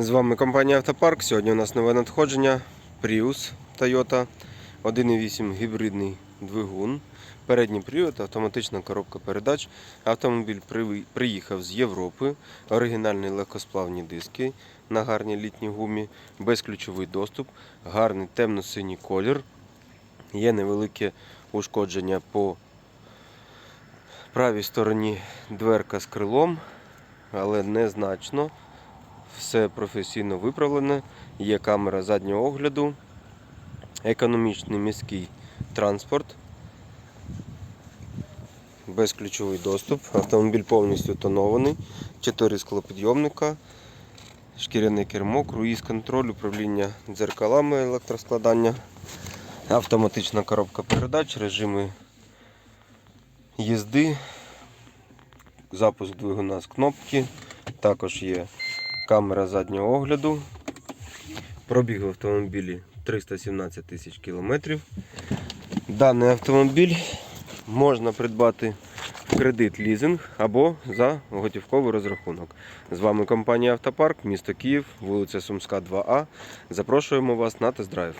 З вами компанія Автопарк. Сьогодні у нас нове надходження Prius Toyota 1.8 гібридний двигун. Передній привід, автоматична коробка передач. Автомобіль приїхав з Європи. Оригінальні легкосплавні диски на гарній літній гумі, безключовий доступ, гарний темно-синій колір. Є невелике ушкодження по правій стороні дверка з крилом, але незначно. Все професійно виправлене, є камера заднього огляду, економічний міський транспорт, безключовий доступ. Автомобіль повністю тонований, 4 склопідйомника, шкіряне кермо, круїз контроль, управління дзеркалами електроскладання, автоматична коробка передач, режими їзди, запуск двигуна з кнопки, також є камера заднього огляду. Пробіг в автомобілі 317 тисяч кілометрів. Даний автомобіль можна придбати в кредит лізинг або за готівковий розрахунок. З вами компанія Автопарк, місто Київ, вулиця Сумська, 2А. Запрошуємо вас на тест-драйв.